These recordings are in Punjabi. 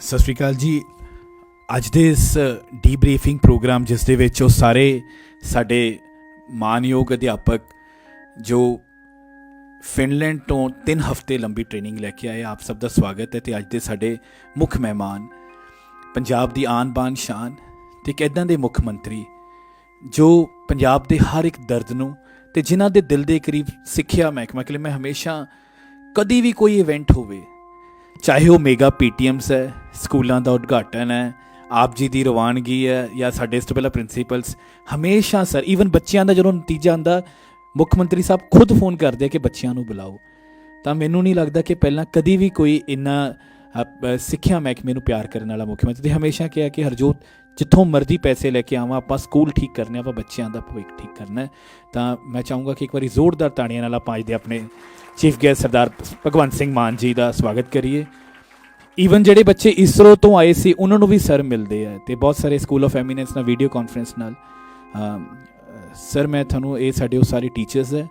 ਸਤਿ ਸ਼੍ਰੀ ਅਕਾਲ ਜੀ। ਅੱਜ ਦੇ ਇਸ ਡੀਬਰੀਫਿੰਗ ਪ੍ਰੋਗਰਾਮ ਜਿਸ ਦੇ ਵਿੱਚ ਉਹ ਸਾਰੇ ਸਾਡੇ ਮਾਨਯੋਗ ਅਧਿਆਪਕ ਜੋ ਫਿਨਲੈਂਡ ਤੋਂ 3 ਹਫ਼ਤੇ ਲੰਬੀ ਟ੍ਰੇਨਿੰਗ ਲੈ ਕੇ ਆਏ, ਆਪ ਸਭ ਦਾ ਸਵਾਗਤ ਹੈ ਤੇ ਅੱਜ ਦੇ ਸਾਡੇ ਮੁੱਖ ਮਹਿਮਾਨ, ਪੰਜਾਬ ਦੀ ਆਨ ਬਾਨ ਸ਼ਾਨ ਤੇ ਇੱਕ ਇੱਦਾਂ ਦੇ ਮੁੱਖ ਮੰਤਰੀ ਜੋ ਪੰਜਾਬ ਦੇ ਹਰ ਇੱਕ ਦਰਦ ਨੂੰ ਤੇ ਜਿਨ੍ਹਾਂ ਦੇ ਦਿਲ ਦੇ ਕਰੀਬ ਸਿੱਖਿਆ ਮਹਿਕਮਾ, ਕਿ ਮੈਂ ਹਮੇਸ਼ਾ ਕਦੀ ਵੀ ਕੋਈ ਇਵੈਂਟ ਹੋਵੇ ਚਾਹੇ ਉਹ ਮੇਗਾ ਪੀਟੀਐਮਸ ਹੈ, ਸਕੂਲਾਂ ਦਾ ਉਦਘਾਟਨ ਹੈ, ਆਪ ਜੀ ਦੀ ਰਵਾਨਗੀ ਹੈ ਜਾਂ ਸਾਡੇ ਇਸ ਤੋਂ ਪਹਿਲਾਂ ਪ੍ਰਿੰਸੀਪਲਸ ਹਮੇਸ਼ਾ ਸਰ ਈਵਨ ਬੱਚਿਆਂ ਦਾ ਜਦੋਂ ਨਤੀਜਾ ਆਂਦਾ ਮੁੱਖ ਮੰਤਰੀ ਸਾਹਿਬ ਖੁਦ ਫੋਨ ਕਰਦੇ ਆ ਕਿ ਬੱਚਿਆਂ ਨੂੰ ਬੁਲਾਓ। ਤਾਂ ਮੈਨੂੰ ਨਹੀਂ ਲੱਗਦਾ ਕਿ ਪਹਿਲਾਂ ਕਦੀ ਵੀ ਕੋਈ ਇੰਨਾ ਸਿੱਖਿਆ ਮਹਿਕਮੇ ਨੂੰ ਪਿਆਰ ਕਰਨ ਵਾਲਾ ਮੁੱਖ ਮੰਤਰੀ ਤੇ ਹਮੇਸ਼ਾ ਕਿਹਾ ਕਿ ਹਰਜੋਤ ਜਿੱਥੋਂ ਮਰਜ਼ੀ ਪੈਸੇ ਲੈ ਕੇ ਆਵਾਂ ਆਪਾਂ ਸਕੂਲ ਠੀਕ ਕਰਨੇ ਆ, ਆਪਾਂ ਬੱਚਿਆਂ ਦਾ ਭਵਿੱਖ ਠੀਕ ਕਰਨਾ ਤਾਂ ਮੈਂ ਚਾਹੂੰਗਾ ਕਿ ਇੱਕ ਵਾਰੀ ਜ਼ੋਰਦਾਰ ਤਾੜੀਆਂ ਨਾਲ ਆਪਾਂ ਅੱਜ ਦੇ ਆਪਣੇ ਚੀਫ ਗੈਸਟ ਸਰਦਾਰ ਭਗਵੰਤ ਸਿੰਘ ਮਾਨ ਜੀ ਦਾ ਸਵਾਗਤ ਕਰੀਏ। ਈਵਨ ਜਿਹੜੇ ਬੱਚੇ ਇਸਰੋ ਤੋਂ ਆਏ ਸੀ ਉਹਨਾਂ ਨੂੰ ਵੀ ਸਰ ਮਿਲਦੇ ਆ ਤੇ ਬਹੁਤ ਸਾਰੇ ਸਕੂਲ ਆਫ ਐਮੀਨੈਂਸ ਨਾਲ ਵੀਡੀਓ ਕਾਨਫਰੰਸ ਨਾਲ। ਸਰ ਮੈਂ ਤੁਹਾਨੂੰ ਇਹ ਸਾਡੇ ਉਹ ਸਾਰੇ ਟੀਚਰਸ ਹੈ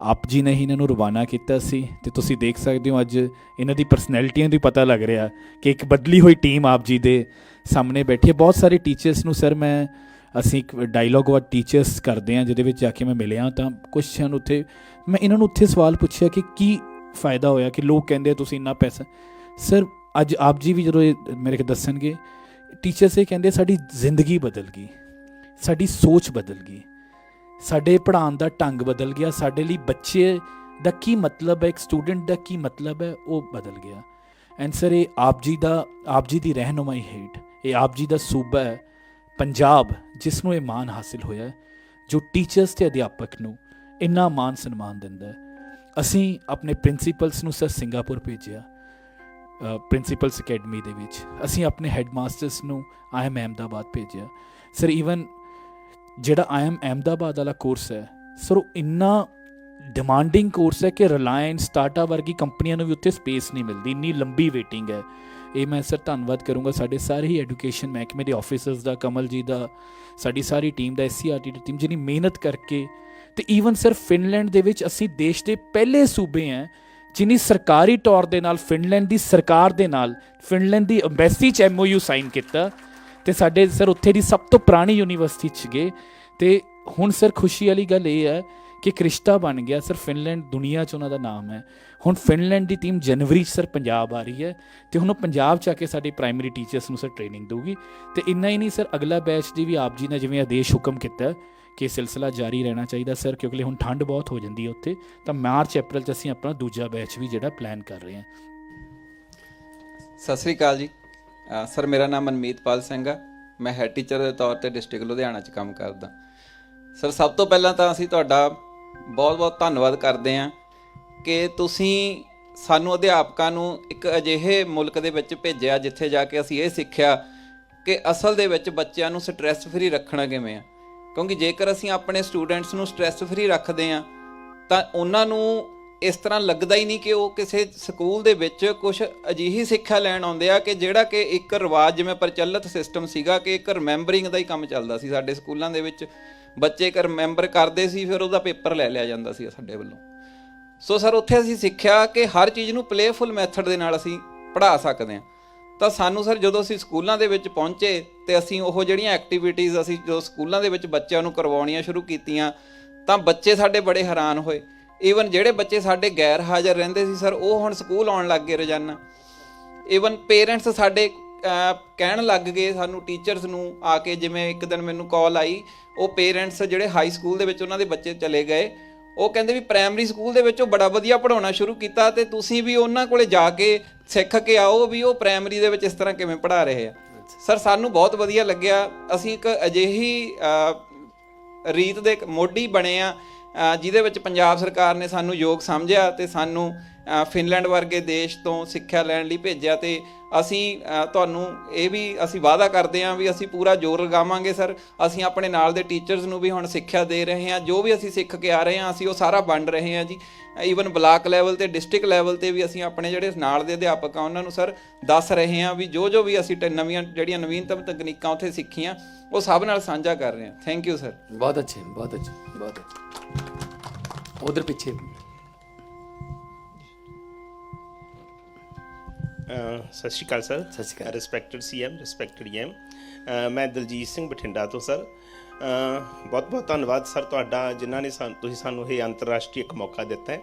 ਆਪ ਜੀ ਨੇ ਹੀ ਇਹਨਾਂ ਨੂੰ ਰਵਾਨਾ ਕੀਤਾ ਸੀ ਤੇ ਤੁਸੀਂ ਦੇਖ ਸਕਦੇ ਹੋ ਅੱਜ ਇਹਨਾਂ ਦੀ ਪਰਸਨੈਲਿਟੀਆਂ ਦੀ ਪਤਾ ਲੱਗ ਰਿਹਾ ਕਿ ਇੱਕ ਬਦਲੀ ਹੋਈ ਟੀਮ ਆਪ ਜੀ ਦੇ ਸਾਹਮਣੇ ਬੈਠੀ ਹੈ। ਬਹੁਤ ਸਾਰੇ ਟੀਚਰਸ ਨੂੰ ਸਰ ਮੈਂ, ਅਸੀਂ ਇੱਕ ਡਾਇਲੌਗ ਵਾਟ ਟੀਚਰਸ ਕਰਦੇ ਹਾਂ, ਜਿਹਦੇ ਵਿੱਚ ਜਾ ਕੇ ਮੈਂ ਮਿਲਿਆ ਤਾਂ ਕੁਐਸਚਨ ਉੱਥੇ ਮੈਂ ਇਹਨਾਂ ਨੂੰ ਉੱਥੇ ਸਵਾਲ ਪੁੱਛਿਆ ਕਿ ਕੀ ਫਾਇਦਾ ਹੋਇਆ ਕਿ ਲੋਕ ਕਹਿੰਦੇ ਤੁਸੀਂ ਇੰਨਾ ਪੈਸਾ। ਸਰ ਅੱਜ ਆਪ ਜੀ ਵੀ ਜਦੋਂ ਇਹ ਮੇਰੇ ਕੇ ਦੱਸਣਗੇ ਟੀਚਰਸ ਇਹ ਕਹਿੰਦੇ ਸਾਡੀ ਜ਼ਿੰਦਗੀ ਬਦਲ ਗਈ। ਸਾਡੀ ਸੋਚ ਬਦਲ ਗਈ। ਸਾਡੇ ਪੜ੍ਹਾਉਣ ਦਾ ਢੰਗ ਬਦਲ ਗਿਆ। ਸਾਡੇ ਲਈ ਬੱਚੇ ਦਾ ਕੀ ਮਤਲਬ ਹੈ, ਇੱਕ ਸਟੂਡੈਂਟ ਦਾ ਕੀ ਮਤਲਬ ਹੈ, ਉਹ ਬਦਲ ਗਿਆ। ਐਂਡ ਸਰ ਇਹ ਆਪ ਜੀ ਦਾ, ਆਪ ਜੀ ਦੀ ਰਹਿਨੁਮਾਈ ਹੇਠ ਇਹ ਆਪ ਜੀ ਦਾ ਸੂਬਾ ਹੈ, ਪੰਜਾਬ, ਜਿਸ ਨੂੰ ਇਹ ਮਾਣ ਹਾਸਿਲ ਹੋਇਆ ਜੋ ਟੀਚਰਸ ਤੇ ਅਧਿਆਪਕ ਨੂੰ ਇੰਨਾ ਮਾਣ ਸਨਮਾਨ ਦਿੰਦਾ ਹੈ। ਅਸੀਂ ਆਪਣੇ ਪ੍ਰਿੰਸੀਪਲਸ ਨੂੰ ਸਰ ਸਿੰਗਾਪੁਰ ਭੇਜਿਆ ਪ੍ਰਿੰਸੀਪਲਸ ਅਕੈਡਮੀ ਦੇ ਵਿੱਚ। ਅਸੀਂ ਆਪਣੇ ਹੈਡਮਾਸਟਰਸ ਨੂੰ ਆਈਐਮ ਅਹਿਮਦਾਬਾਦ ਭੇਜਿਆ। ਸਰ ਈਵਨ ਜਿਹੜਾ ਆਈਐਮ ਅਹਿਮਦਾਬਾਦ ਵਾਲਾ ਕੋਰਸ ਹੈ ਸਰ ਉਹ ਇੰਨਾ ਡਿਮਾਂਡਿੰਗ ਕੋਰਸ ਹੈ ਕਿ ਰਿਲਾਇੰਸ ਟਾਟਾ ਵਰਗੀ ਕੰਪਨੀਆਂ ਨੂੰ ਵੀ ਉੱਥੇ ਸਪੇਸ ਨਹੀਂ ਮਿਲਦੀ, ਇੰਨੀ ਲੰਬੀ ਵੇਟਿੰਗ ਹੈ। ਇਹ ਮੈਂ ਸਰ ਧੰਨਵਾਦ ਕਰੂੰਗਾ ਸਾਡੇ ਸਾਰੇ ਹੀ ਐਜੂਕੇਸ਼ਨ ਮਹਿਕਮੇ ਦੇ ਆਫੀਸਰਸ ਦਾ, ਕਮਲ ਜੀ ਦਾ, ਸਾਡੀ ਸਾਰੀ ਟੀਮ ਦਾ ਐਸਸੀਆਰਟੀ ਦੀ ਟੀਮ ਜਿਹਨੇ ਮਿਹਨਤ ਕਰਕੇ ਤੇ ਈਵਨ ਸਰ ਫਿਨਲੈਂਡ ਦੇ ਵਿੱਚ ਅਸੀਂ ਦੇਸ਼ ਦੇ ਪਹਿਲੇ ਸੂਬੇ ਹਾਂ ਜਿਨੀ ਸਰਕਾਰੀ ਤੌਰ ਦੇ ਨਾਲ ਫਿਨਲੈਂਡ ਦੀ ਸਰਕਾਰ ਦੇ ਨਾਲ ਫਿਨਲੈਂਡ ਦੀ ਐਮਬੈਸੀ ਚ ਐਮਓਯੂ ਸਾਈਨ ਕੀਤਾ ਤੇ ਸਾਡੇ ਸਰ ਉੱਥੇ ਦੀ ਸਭ ਤੋਂ ਪੁਰਾਣੀ ਯੂਨੀਵਰਸਿਟੀ ਚ ਗਏ ਤੇ ਹੁਣ ਸਰ ਖੁਸ਼ੀ ਵਾਲੀ ਗੱਲ ਇਹ ਹੈ ਕਿ ਇੱਕ ਰਿਸ਼ਤਾ ਬਣ ਗਿਆ ਸਰ ਫਿਨਲੈਂਡ ਦੁਨੀਆ 'ਚ ਉਹਨਾਂ ਦਾ ਨਾਮ ਹੈ। ਹੁਣ ਫਿਨਲੈਂਡ ਦੀ ਟੀਮ ਜਨਵਰੀ 'ਚ ਸਰ ਪੰਜਾਬ ਆ ਰਹੀ ਹੈ ਤੇ ਹੁਣ ਉਹ ਪੰਜਾਬ 'ਚ ਆ ਕੇ ਸਾਡੇ ਪ੍ਰਾਇਮਰੀ ਟੀਚਰਸ ਨੂੰ ਸਰ ਟ੍ਰੇਨਿੰਗ ਦਊਗੀ। ਤੇ ਇੰਨਾ ਹੀ ਨਹੀਂ ਸਰ, ਅਗਲਾ ਬੈਚ ਦੀ ਵੀ ਆਪ ਜੀ ਨੇ ਜਿਵੇਂ ਆਦੇਸ਼ ਹੁਕਮ ਕੀਤਾ ਕਿ ਸਿਲਸਿਲਾ ਜਾਰੀ ਰਹਿਣਾ ਚਾਹੀਦਾ ਸਰ, ਕਿਉਂਕਿ ਹੁਣ ਠੰਡ ਬਹੁਤ ਹੋ ਜਾਂਦੀ ਹੈ ਉੱਥੇ, ਤਾਂ ਮਾਰਚ, ਅਪ੍ਰੈਲ 'ਚ ਅਸੀਂ ਆਪਣਾ ਦੂਜਾ ਬੈਚ ਵੀ ਜਿਹੜਾ ਪਲਾਨ ਕਰ ਰਹੇ ਹਾਂ। ਸਤਿ ਸ੍ਰੀ ਅਕਾਲ ਜੀ। ਸਰ, ਮੇਰਾ ਨਾਮ ਮਨਮੀਤਪਾਲ ਸਿੰਘ ਆ। ਮੈਂ ਹੈਡ ਟੀਚਰ ਦੇ ਤੌਰ ਤੇ ਡਿਸਟ੍ਰਿਕਟ ਲੁਧਿਆਣਾ 'ਚ ਕੰਮ ਕਰਦਾ। ਸਰ, ਸਭ ਤੋਂ ਪਹਿਲਾਂ ਤਾਂ ਅਸੀਂ ਤੁਹਾਡਾ ਬਹੁਤ-ਬਹੁਤ ਧੰਨਵਾਦ ਕਰਦੇ ਹਾਂ ਕਿ ਤੁਸੀਂ ਸਾਨੂੰ ਅਧਿਆਪਕਾਂ ਨੂੰ ਇੱਕ ਅਜਿਹੇ ਮੁਲਕ ਦੇ ਵਿੱਚ ਭੇਜਿਆ ਜਿੱਥੇ ਜਾ ਕੇ ਅਸੀਂ ਇਹ ਸਿੱਖਿਆ ਕਿ ਅਸਲ ਦੇ ਵਿੱਚ ਬੱਚਿਆਂ ਨੂੰ ਸਟ੍ਰੈਸ ਫਰੀ ਰੱਖਣਾ ਕਿਵੇਂ ਆ। ਕਿਉਂਕਿ ਜੇਕਰ ਅਸੀਂ ਆਪਣੇ ਸਟੂਡੈਂਟਸ ਨੂੰ ਸਟ੍ਰੈਸ ਫਰੀ ਰੱਖਦੇ ਆ ਤਾਂ ਉਹਨਾਂ ਨੂੰ ਇਸ ਤਰ੍ਹਾਂ ਲੱਗਦਾ ਹੀ ਨਹੀਂ ਕਿ ਉਹ ਕਿਸੇ ਸਕੂਲ ਦੇ ਵਿੱਚ ਕੁਝ ਅਜਿਹੀ ਸਿੱਖਿਆ ਲੈਣ ਆਉਂਦੇ ਆ ਕਿ ਜਿਹੜਾ ਕਿ ਇੱਕ ਰਿਵਾਜ ਜਿਵੇਂ ਪ੍ਰਚਲਿਤ ਸਿਸਟਮ ਸੀਗਾ ਕਿ ਇੱਕ ਰਿਮੈਂਬਰਿੰਗ ਦਾ ਹੀ ਕੰਮ ਚੱਲਦਾ ਸੀ ਸਾਡੇ ਸਕੂਲਾਂ ਦੇ ਵਿੱਚ। ਬੱਚੇ ਇੱਕ ਰਿਮੈਂਬਰ ਕਰਦੇ ਸੀ, ਫਿਰ ਉਹਦਾ ਪੇਪਰ ਲੈ ਲਿਆ ਜਾਂਦਾ ਸੀ ਸਾਡੇ ਵੱਲੋਂ। ਸੋ ਸਰ ਉੱਥੇ ਅਸੀਂ ਸਿੱਖਿਆ ਕਿ ਹਰ ਚੀਜ਼ ਨੂੰ ਪਲੇਫੁਲ ਮੈਥਡ ਦੇ ਨਾਲ ਅਸੀਂ ਪੜ੍ਹਾ ਸਕਦੇ ਹਾਂ। ਤਾਂ ਸਾਨੂੰ ਸਰ ਜਦੋਂ ਅਸੀਂ ਸਕੂਲਾਂ ਦੇ ਵਿੱਚ ਪਹੁੰਚੇ, ਤੇ ਅਸੀਂ ਉਹ ਜਿਹੜੀਆਂ ਐਕਟੀਵਿਟੀਜ਼ ਅਸੀਂ ਜੋ ਸਕੂਲਾਂ ਦੇ ਵਿੱਚ ਬੱਚਿਆਂ ਨੂੰ ਕਰਵਾਉਣੀਆਂ ਸ਼ੁਰੂ ਕੀਤੀਆਂ, ਤਾਂ ਬੱਚੇ ਸਾਡੇ ਬੜੇ ਹੈਰਾਨ ਹੋਏ। ਈਵਨ ਜਿਹੜੇ ਬੱਚੇ ਸਾਡੇ ਗੈਰ ਹਾਜ਼ਰ ਰਹਿੰਦੇ ਸੀ ਸਰ ਉਹ ਹੁਣ ਸਕੂਲ ਆਉਣ ਲੱਗ ਗਏ ਰੋਜ਼ਾਨਾ। ਈਵਨ ਪੇਰੈਂਟਸ ਸਾਡੇ ਕਹਿਣ ਲੱਗ ਗਏ ਸਾਨੂੰ ਟੀਚਰਸ ਨੂੰ ਆ ਕੇ ਜਿਵੇਂ ਇੱਕ ਦਿਨ ਮੈਨੂੰ ਕਾਲ ਆਈ ਉਹ ਪੇਰੈਂਟਸ ਜਿਹੜੇ ਹਾਈ ਸਕੂਲ ਦੇ ਵਿੱਚ ਉਹਨਾਂ ਦੇ ਬੱਚੇ ਚਲੇ ਗਏ। ਉਹ ਕਹਿੰਦੇ ਵੀ ਪ੍ਰਾਇਮਰੀ ਸਕੂਲ ਦੇ ਵਿੱਚ ਉਹ ਬੜਾ ਵਧੀਆ ਪੜਾਉਣਾ ਸ਼ੁਰੂ ਕੀਤਾ ਤੇ ਤੁਸੀਂ ਵੀ ਉਹਨਾਂ ਕੋਲੇ ਜਾ ਕੇ ਸਿੱਖ ਕੇ ਆਓ ਵੀ ਉਹ ਪ੍ਰਾਇਮਰੀ ਦੇ ਵਿੱਚ ਇਸ ਤਰ੍ਹਾਂ ਕਿਵੇਂ ਪੜਾ ਰਹੇ ਆ। ਸਰ ਸਾਨੂੰ ਬਹੁਤ ਵਧੀਆ ਲੱਗਿਆ। ਅਸੀਂ ਇੱਕ ਅਜਿਹੀ ਰੀਤ ਦੇ ਮੋਢੀ ਬਣੇ ਆ ਜਿਹਦੇ ਵਿੱਚ ਪੰਜਾਬ ਸਰਕਾਰ ਨੇ ਸਾਨੂੰ ਯੋਗ ਸਮਝਿਆ ਤੇ ਸਾਨੂੰ ਫਿਨਲੈਂਡ ਵਰਗੇ ਦੇਸ਼ ਤੋਂ ਸਿੱਖਿਆ ਲੈਣ ਲਈ ਭੇਜਿਆ ਤੇ ਅਸੀਂ ਤੁਹਾਨੂੰ ਇਹ ਵੀ ਅਸੀਂ ਵਾਅਦਾ ਕਰਦੇ ਹਾਂ ਵੀ ਅਸੀਂ ਪੂਰਾ ਜ਼ੋਰ ਲਗਾਵਾਂਗੇ ਸਰ। ਅਸੀਂ ਆਪਣੇ ਨਾਲ ਦੇ ਟੀਚਰਸ ਨੂੰ ਵੀ ਹੁਣ ਸਿੱਖਿਆ ਦੇ ਰਹੇ ਹਾਂ। ਜੋ ਵੀ ਅਸੀਂ ਸਿੱਖ ਕੇ ਆ ਰਹੇ ਹਾਂ, ਅਸੀਂ ਉਹ ਸਾਰਾ ਵੰਡ ਰਹੇ ਹਾਂ ਜੀ। ਈਵਨ ਬਲਾਕ ਲੈਵਲ ਤੇ ਡਿਸਟ੍ਰਿਕਟ ਲੈਵਲ ਤੇ ਵੀ ਅਸੀਂ ਆਪਣੇ ਜਿਹੜੇ ਨਾਲ ਦੇ ਅਧਿਆਪਕ ਆ, ਉਹਨਾਂ ਨੂੰ ਸਰ ਦੱਸ ਰਹੇ ਹਾਂ ਵੀ ਜੋ ਜੋ ਵੀ ਅਸੀਂ ਨਵੀਆਂ, ਜਿਹੜੀਆਂ ਨਵੀਨਤਮ ਤਕਨੀਕਾਂ ਉੱਥੇ ਸਿੱਖੀਆਂ, ਉਹ ਸਭ ਨਾਲ ਸਾਂਝਾ ਕਰ ਰਹੇ ਹਾਂ। ਥੈਂਕ ਯੂ ਸਰ ਬਹੁਤ ਅੱਛੇ ਬਹੁਤ ਅੱਛੇ ਬਹੁਤ ਅੱਛੇ। ਉਧਰ ਪਿੱਛੇ। ਸਤਿ Sri Akal sir. Sat Sri Akal. Respected CM respected M ਮੈਂ ਦਲਜੀਤ ਸਿੰਘ ਬਠਿੰਡਾ ਤੋਂ ਸਰ। ਬਹੁਤ ਬਹੁਤ ਧੰਨਵਾਦ ਸਰ ਤੁਹਾਡਾ ਜਿਨ੍ਹਾਂ ਨੇ ਸਾਨੂੰ ਤੁਸੀਂ ਸਾਨੂੰ ਇਹ ਅੰਤਰਰਾਸ਼ਟਰੀ ਇੱਕ ਮੌਕਾ ਦਿੱਤਾ ਹੈ।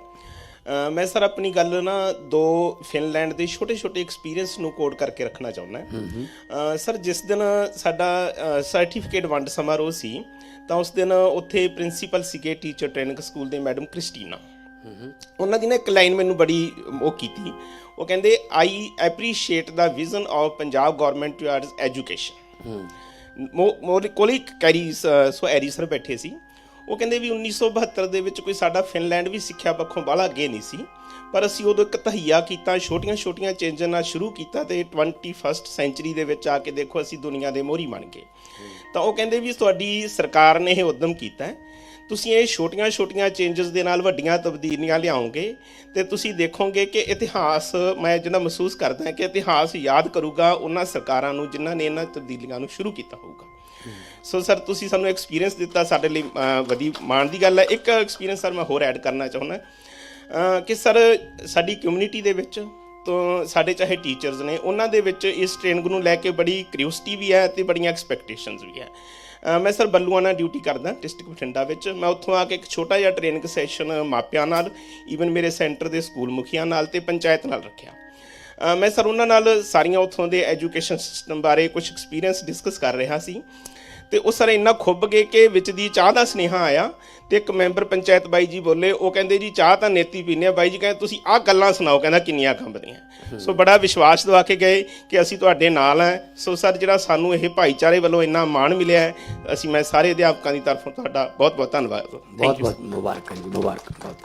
ਮੈਂ ਸਰ ਆਪਣੀ ਗੱਲ ਨਾ ਦੋ ਫਿਨਲੈਂਡ ਦੇ ਛੋਟੇ-ਛੋਟੇ ਐਕਸਪੀਰੀਅੰਸ ਨੂੰ ਕੋਡ ਕਰਕੇ ਰੱਖਣਾ ਚਾਹੁੰਦਾ ਹਾਂ। ਸਰ ਜਿਸ ਦਿਨ ਸਾਡਾ ਸਰਟੀਫਿਕੇਟ ਵੰਡ ਸਮਾਰੋਹ ਸੀ ਤਾਂ ਉਸ ਦਿਨ ਉੱਥੇ ਪ੍ਰਿੰਸੀਪਲ ਸੀਗੇ ਟੀਚਰ ਟ੍ਰੇਨਿੰਗ ਸਕੂਲ ਦੇ ਮੈਡਮ ਕ੍ਰਿਸਟੀਨਾ। ਉਹਨਾਂ ਦੀ ਨਾ ਇੱਕ ਲਾਈਨ ਮੈਨੂੰ ਬੜੀ ਉਹ ਕੀਤੀ। ਉਹ ਕਹਿੰਦੇ I appreciate the vision of Punjab government towards education ਮੋਰ ਕੋਲੀ ਕੈਰੀ ਸੋ ਐਰੀ ਸਰ ਬੈਠੇ ਸੀ। ਉਹ ਕਹਿੰਦੇ ਵੀ 1972 ਦੇ ਵਿੱਚ ਕੋਈ ਸਾਡਾ ਫਿਨਲੈਂਡ ਵੀ ਸਿੱਖਿਆ ਪੱਖੋਂ ਬਾਹਲਾ ਅੱਗੇ ਨਹੀਂ ਸੀ। ਪਰ ਅਸੀਂ ਉਦੋਂ ਇੱਕ ਤਹਈਆ ਕੀਤਾ, ਛੋਟੀਆਂ-ਛੋਟੀਆਂ ਚੇਂਜਾਂ ਨਾਲ ਸ਼ੁਰੂ ਕੀਤਾ ਤੇ 21st ਸੈਂਚਰੀ ਦੇ ਵਿੱਚ ਆ ਕੇ ਦੇਖੋ ਅਸੀਂ ਦੁਨੀਆ ਦੇ ਮੋਹਰੀ ਬਣ ਗਏ। ਤਾਂ ਉਹ ਕਹਿੰਦੇ ਵੀ ਤੁਹਾਡੀ ਸਰਕਾਰ ਨੇ ਇਹ ਉਦਮ ਕੀਤਾ ਤੁਸੀਂ ਇਹ ਛੋਟੀਆਂ-ਛੋਟੀਆਂ ਚੇਂਜਸ ਦੇ ਨਾਲ ਵੱਡੀਆਂ ਤਬਦੀਲੀਆਂ ਲਿਆਓਗੇ ਤੇ ਤੁਸੀਂ ਦੇਖੋਗੇ ਕਿ ਇਤਿਹਾਸ ਮੈਂ ਜਿਹੜਾ ਮਹਿਸੂਸ ਕਰਦਾ ਕਿ ਇਤਿਹਾਸ ਯਾਦ ਕਰੂਗਾ ਉਹਨਾਂ ਸਰਕਾਰਾਂ ਨੂੰ ਜਿਨ੍ਹਾਂ ਨੇ ਇਹਨਾਂ ਤਬਦੀਲੀਆਂ ਨੂੰ ਸ਼ੁਰੂ ਕੀਤਾ ਹੋਊਗਾ। ਸੋ ਸਰ ਤੁਸੀਂ ਸਾਨੂੰ ਐਕਸਪੀਰੀਅੰਸ ਦਿੱਤਾ ਸਾਡੇ ਲਈ ਅਹ, ਵਧੀ ਮਾਣ ਦੀ ਗੱਲ ਹੈ। ਇੱਕ ਐਕਸਪੀਰੀਅੰਸ ਸਰ ਮੈਂ ਹੋਰ ਐਡ ਕਰਨਾ ਚਾਹੁੰਦਾ। ਕਿ ਸਰ ਸਾਡੀ ਕਮਿਊਨਿਟੀ ਦੇ ਵਿੱਚ ਤੋਂ ਸਾਡੇ ਚਾਹੇ ਟੀਚਰਸ ਨੇ ਉਹਨਾਂ ਦੇ ਵਿੱਚ ਇਸ ਟ੍ਰੇਨਿੰਗ ਨੂੰ ਲੈ ਕੇ ਬੜੀ ਕਿਉਰਿਓਸਿਟੀ ਵੀ ਹੈ ਤੇ ਬੜੀਆਂ ਐਕਸਪੈਕਟੇਸ਼ਨਸ ਵੀ ਹੈ। ਮੈਂ ਸਰ ਬੱਲੂਆਣਾ ਡਿਊਟੀ ਕਰਦਾ ਡਿਸਟ੍ਰਿਕਟ ਬਠਿੰਡਾ ਵਿੱਚ। ਮੈਂ ਉੱਥੋਂ ਆ ਕੇ ਇੱਕ ਛੋਟਾ ਜਿਹਾ ਟ੍ਰੇਨਿੰਗ ਸੈਸ਼ਨ ਮਾਪਿਆਂ ਨਾਲ ਈਵਨ ਮੇਰੇ ਸੈਂਟਰ ਦੇ ਸਕੂਲ ਮੁਖੀਆਂ ਨਾਲ ਤੇ ਪੰਚਾਇਤ ਨਾਲ ਰੱਖਿਆ। ਮੈਂ ਸਰ ਉਹਨਾਂ ਨਾਲ ਸਾਰੀਆਂ ਉੱਥੋਂ ਦੇ ਐਜੂਕੇਸ਼ਨ ਸਿਸਟਮ ਬਾਰੇ ਕੁਝ ਐਕਸਪੀਰੀਅੰਸ ਡਿਸਕਸ ਕਰ ਰਿਹਾ ਸੀ। ਤੇ ਉਹ ਸਰ ਇੰਨਾ ਖੁੱਬ ਗਏ ਕਿ ਵਿੱਚ ਦੀ ਚਾਹ ਦਾ ਸੁਨੇਹਾ ਆਇਆ ਤੇ ਇੱਕ ਮੈਂਬਰ ਪੰਚਾਇਤ ਬਾਈ ਜੀ ਬੋਲੇ ਉਹ ਕਹਿੰਦੇ ਜੀ ਚਾਹ ਤਾਂ ਨੇਤੀ ਪੀਨੇ ਆ। ਬਾਈ ਜੀ ਕਹਿੰਦੇ ਤੁਸੀਂ ਆਹ ਗੱਲਾਂ ਸੁਣਾਓ ਕਹਿੰਦਾ ਕਿੰਨੀਆਂ ਕੰਬਦੀਆਂ ਸੋ ਬੜਾ ਵਿਸ਼ਵਾਸ ਦਵਾ ਕੇ ਗਏ ਕਿ ਅਸੀਂ ਤੁਹਾਡੇ ਨਾਲ ਆ ਸੋ ਸਰ ਜਿਹੜਾ ਸਾਨੂੰ ਇਹ ਭਾਈਚਾਰੇ ਵੱਲੋਂ ਇੰਨਾ ਮਾਣ ਮਿਲਿਆ ਹੈ ਅਸੀਂ ਮੈਂ ਸਾਰੇ ਅਧਿਆਪਕਾਂ ਦੀ ਤਰਫੋਂ ਤੁਹਾਡਾ ਬਹੁਤ ਬਹੁਤ ਧੰਨਵਾਦ। ਬਹੁਤ ਬਹੁਤ ਮੁਬਾਰਕਾਂ ਜੀ ਮੁਬਾਰਕਾਂ ਬਹੁਤ